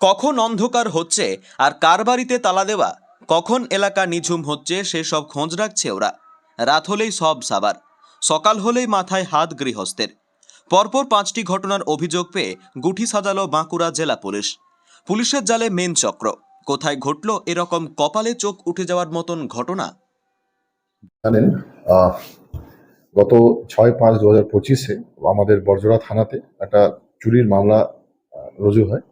কখন অন্ধকার হচ্ছে আর কার বাড়িতে তালা দেওয়া? কখন এলাকা নিঝুম হচ্ছে সেসব খোঁজ রাখছে ওরা। রাত হলেই সব সাবার। সকাল হলেই মাথায় হাত গৃহস্থের। পরপর পাঁচটি ঘটনার অভিযোগ পেয়ে গুঠি সাজালো বাঁকুড়া জেলা পুলিশ। পুলিশের জালে মেন চক্র। কোথায় ঘটল এরকম কপালে চোখ উঠে যাওয়ার মতন ঘটনা? জানেন গত ছয় পাঁচ দু হাজার পঁচিশে আমাদের বরজোড়া থানাতে একটা চুরির মামলা রুজু হয়।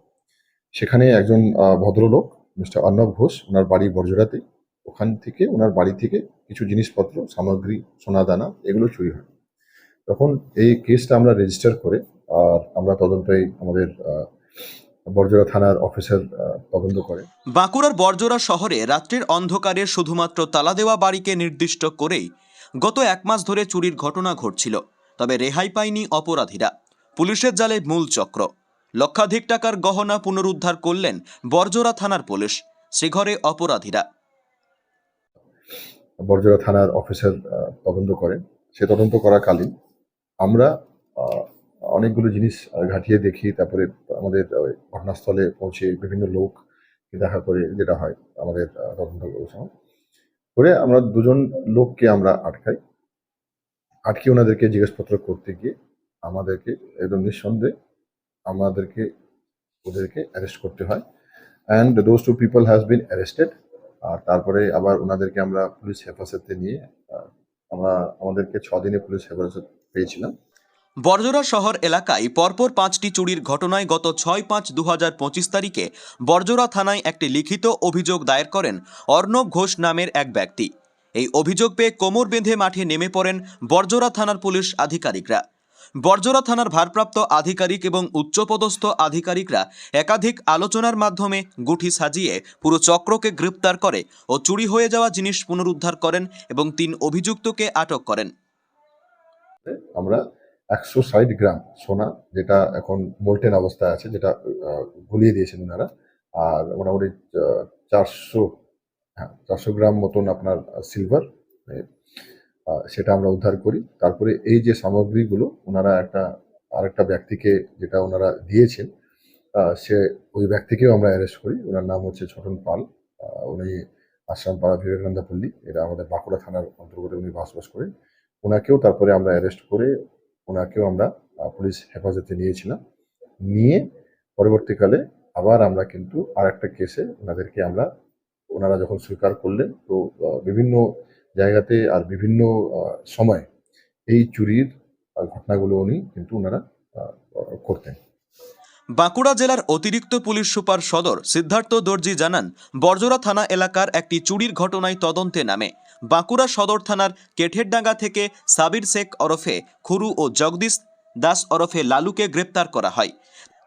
সেখানে একজন ভদ্রলোক মিস্টার অর্ণব ঘোষ ওনার বাড়ি বরজোড়াতে ওখান থেকে ওনার বাড়ি থেকে কিছু জিনিসপত্র সামগ্রী সোনা দানা এগুলো চুরি হয়। তখন এই কেসটা আমরা রেজিস্টার করে আর আমরা তদন্তে আমাদের আহ, বরজোড়া থানার অফিসার তদন্ত করে। বাঁকুড়ার বরজোড়া শহরে রাত্রির অন্ধকারে শুধুমাত্র তালা দেওয়া বাড়িকে নির্দিষ্ট করেই গত এক মাস ধরে চুরির ঘটনা ঘটছিল তবে রেহাই পায়নি অপরাধীরা। পুলিশের জালে মূল চক্র। লক্ষাধিক টাকার গহনা পুনরুদ্ধার করলেন বরজোড়া থানার পুলিশ। শ্রীঘরে অপরাধীরা। বরজোড়া থানার অফিসার তদন্ত করেন। সে তদন্ত করাকালীন আমরা অনেকগুলো জিনিস ঘাঁটিয়ে দেখি, তারপরে আমাদের ঘটনাস্থলে পৌঁছে বিভিন্ন লোক দেখা করে যেটা হয়, আমাদের তদন্ত করে আমরা দুজন লোককে আমরা আটকাই। আটকে ওনাদেরকে জিজ্ঞাসাপত্র করতে গিয়ে আমাদেরকে একদম নিঃসন্দেহে আমাদেরকে, ওদেরকে অ্যারেস্ট করতে হয়। And those two people has been arrested আর তারপরে আবার ওনাদেরকে আমরা পুলিশ হেফাজতে নিয়ে আমরা, আমাদেরকে দিনে পুলিশ হেফাজত পেয়েছিলাম। বরজোড়া শহর এলাকায় পরপর পাঁচটি চুরির ঘটনায় গত ছয় পাঁচ দু হাজার পঁচিশ তারিখে বরজোড়া থানায় একটি লিখিত অভিযোগ দায়ের করেন অর্ণব ঘোষ নামের এক ব্যক্তি। এই অভিযোগ পেয়ে কোমর বেঁধে মাঠে নেমে পড়েন বরজোড়া থানার পুলিশ আধিকারিকরা। বরজোড়া থানার ভারপ্রাপ্ত আধিকারিক এবং উচ্চপদস্থ আধিকারিকরা একাধিক আলোচনার মাধ্যমে গুঠি সাজিয়ে পুরো চক্রকে গ্রেপ্তার করে ও চুরি হয়ে যাওয়া জিনিস পুনরুদ্ধার করেন এবং তিন অভিযুক্তকে আটক করেন। আমরা একশো ষাট গ্রাম সোনা যেটা এখন মোল্টেন অবস্থায় আছে, যেটা গুলিয়ে দিয়েছেন ওনারা। আর মোটামুটি চারশো হ্যাঁ চারশো গ্রাম মতন আপনার সিলভার সেটা আমরা উদ্ধার করি। তারপরে এই যে সামগ্রীগুলো ওনারা একটা, আরেকটা ব্যক্তিকে যেটা ওনারা দিয়েছেন সে ওই ব্যক্তিকেও আমরা অ্যারেস্ট করি। ওনার নাম হচ্ছে ছোটন পাল। উনি আশ্রামপাড়া বিবেকানন্দ পল্লী। এটা আমাদের বাঁকুড়া থানার অন্তর্গত উনি বাসবাস করেন। ওনাকেও তারপরে আমরা অ্যারেস্ট করে ওনাকেও আমরা পুলিশ হেফাজতে নিয়েছিলাম। নিয়ে পরবর্তীকালে আবার আমরা কিন্তু আর একটা কেসে ওনাদেরকে আমরা ওনারা যখন স্বীকার করলেন, তো বিভিন্ন জায়গাতে আর বিভিন্ন সময় এই চুরির ঘটনাগুলো উনি কিন্তু ওনারা করতেন। বাঁকুড়া জেলার অতিরিক্ত পুলিশ সুপার সদর সিদ্ধার্থ দর্জি জানান, বরজোড়া থানা এলাকার একটি চুরির ঘটনায় তদন্তে নামে। বাঁকুড়া সদর থানার কেঠেরডাঙ্গা থেকে সাবির শেখ ওরফে খুরু ও জগদীশ দাস ওরফে লালুকে গ্রেপ্তার করা হয়।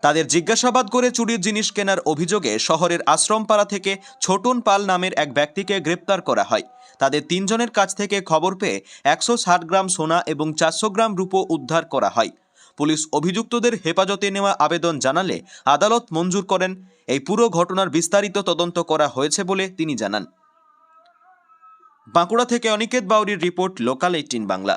তাদের জিজ্ঞাসাবাদ করে চুরির জিনিস কেনার অভিযোগে শহরের আশ্রমপাড়া থেকে ছোটন পাল নামের এক ব্যক্তিকে গ্রেপ্তার করা হয়। তাদের তিনজনের কাছ থেকে খবর পেয়ে একশো ষাট গ্রাম সোনা এবং চারশো গ্রাম রূপো উদ্ধার করা হয়। পুলিশ অভিযুক্তদের হেফাজতে নেওয়া আবেদন জানালে আদালত মঞ্জুর করেন। এই পুরো ঘটনার বিস্তারিত তদন্ত করা হয়েছে বলে তিনি জানান। বাঁকুড়া থেকে অনিকেত বাউরির রিপোর্ট, লোকাল এইটিন বাংলা।